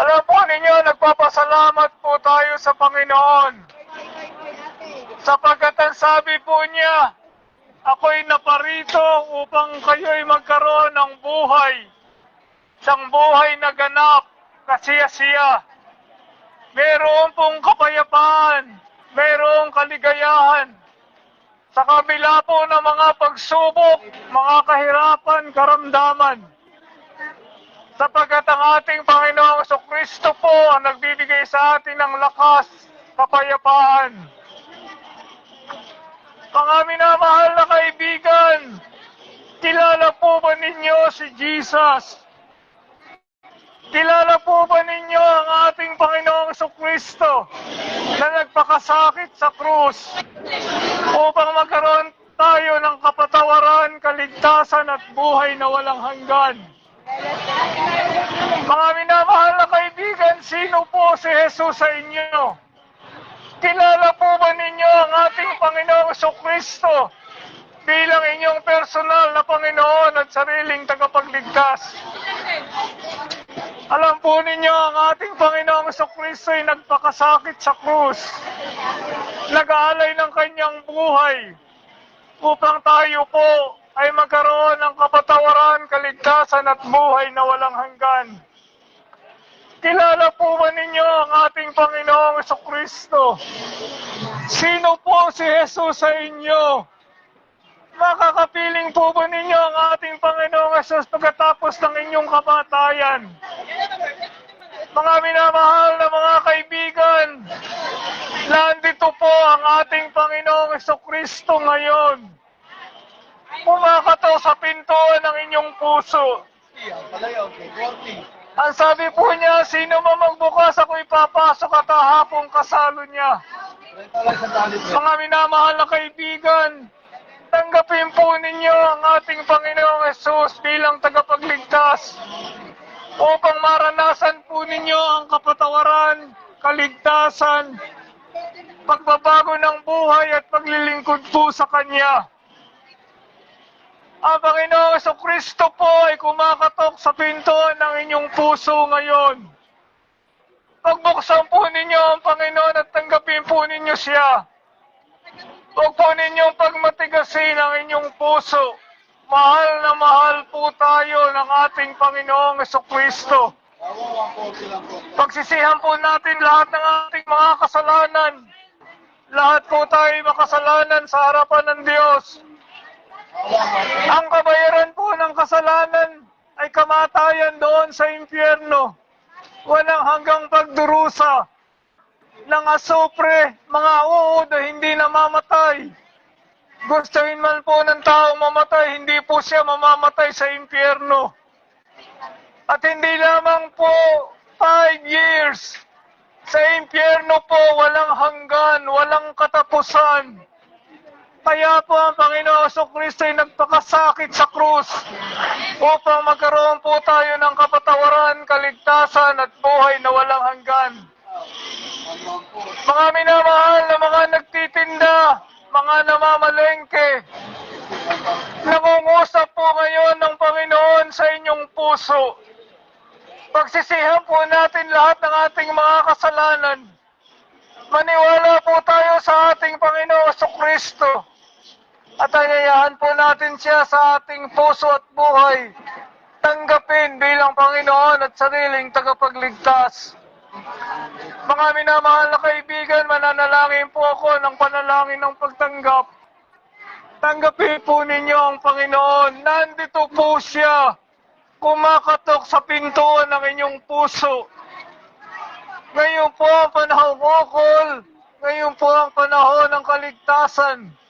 Alam po ninyo, nagpapasalamat po tayo sa Panginoon. Sapagkat ang sabi po niya, ako'y naparito upang kayo'y magkaroon ng buhay. Isang buhay na ganap, kasiya-siya. Meron pong kapayapaan, merong kaligayahan. Sa kabila po ng mga pagsubok, mga kahirapan, karamdaman. Sapagkat ang ating Panginoong Kristo po ang nagbibigay sa atin ng lakas, kapayapaan. Mga minamahal na kaibigan, kilala po ba ninyo si Jesus? Kilala po ba ninyo ang ating Panginoong Kristo na nagpakasakit sa krus upang magkaroon tayo ng kapatawaran, kaligtasan at buhay na walang hanggan? Mga minamahal na kaibigan, sino po si Jesus sa inyo? Kilala po ba ninyo ang ating Panginoong Kristo bilang inyong personal na Panginoon at sariling tagapagligtas? Alam po ninyo ang ating Panginoong Kristo ay nagpakasakit sa krus. Nag-aalay ng kanyang buhay upang tayo po ay magkaroon ng kapatawaran, kaligtasan at buhay na walang hanggan. Kilala po ba ninyo ang ating Panginoong Kristo? Sino po si Jesus sa inyo? Makakapiling po ba ninyo ang ating Panginoong Jesus pagkatapos ng inyong kamatayan? Mga minamahal na mga kaibigan, nandito po ang ating Panginoong Kristo ngayon. Kumakato sa pintuan ng inyong puso. Ang sabi po niya, sino man magbukas ako ipapasok at hahapong kasalo niya. Mga minamahal na kaibigan, tanggapin po ninyo ang ating Panginoong Yesus bilang tagapagligtas upang maranasan po ninyo ang kapatawaran, kaligtasan, pagbabago ng buhay at paglilingkod po sa Kanya. Ang Panginoong Kristo po ay kumakatok sa pinto ng inyong puso ngayon. Pagbuksan po ninyo ang Panginoon at tanggapin po ninyo siya. Huwag po ninyong pagmatigasin ang inyong puso. Mahal na mahal po tayo ng ating Panginoong Kristo. Pagsisihan po natin lahat ng ating mga kasalanan. Lahat po tayo makasalanan sa harapan ng Diyos. Ang kabayaran po ng kasalanan ay kamatayan doon sa impyerno. Walang hanggang pagdurusa ng asupre, mga uod hindi namamatay. Gustuhin man po ng taong mamatay, hindi po siya mamamatay sa impyerno. At hindi lamang po five years. Sa impyerno po, walang hanggan, walang katapusan. Kaya po ang Panginoon Kristo ay nagpakasakit sa krus upang magkaroon po tayo ng kapatawaran, kaligtasan at buhay na walang hanggan. Mga minamahal na mga nagtitinda, mga namamalengke, nangungusap po ngayon ng Panginoon sa inyong puso. Pagsisihan po natin lahat ng ating mga kasalanan. Maniwala po tayo sa ating Panginoon Kristo. At ayayahan po natin siya sa ating puso at buhay. Tanggapin bilang Panginoon at sariling tagapagligtas. Mga minamahal na kaibigan, mananalangin po ako ng panalangin ng pagtanggap. Tanggapin po ninyo ang Panginoon. Nandito po siya. Kumakatok sa pintuan ng inyong puso. Ngayon po ang panahon ukol. Ngayon po ang panahon ng kaligtasan.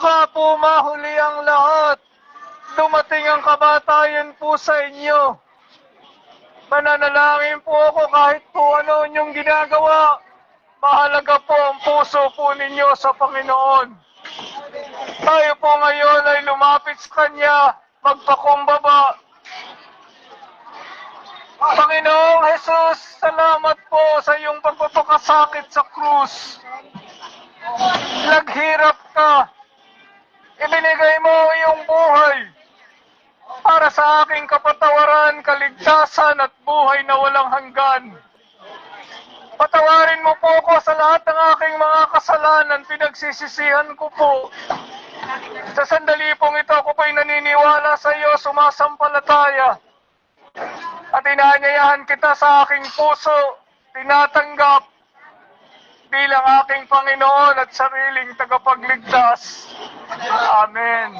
Baka po mahuli ang lahat. Dumating ang kamatayan po sa inyo. Mananalangin po ako kahit po ano inyong ginagawa. Mahalaga po ang puso po ninyo sa Panginoon. Tayo po ngayon ay lumapit sa Kanya, magpakumbaba. Panginoong Jesus, salamat po sa iyong pagpapakasakit sa krus. Naghirap ka. Ibinigay mo ang iyong buhay para sa aking kapatawaran, kaligtasan at buhay na walang hanggan. Patawarin mo po ako sa lahat ng aking mga kasalanan, pinagsisisihan ko po. Sa sandali pong ito, ako po'y naniniwala sa iyo, sumasampalataya. At inaanyayahan kita sa aking puso, tinatanggap bilang aking Panginoon at sariling tagapagligtas. Amen.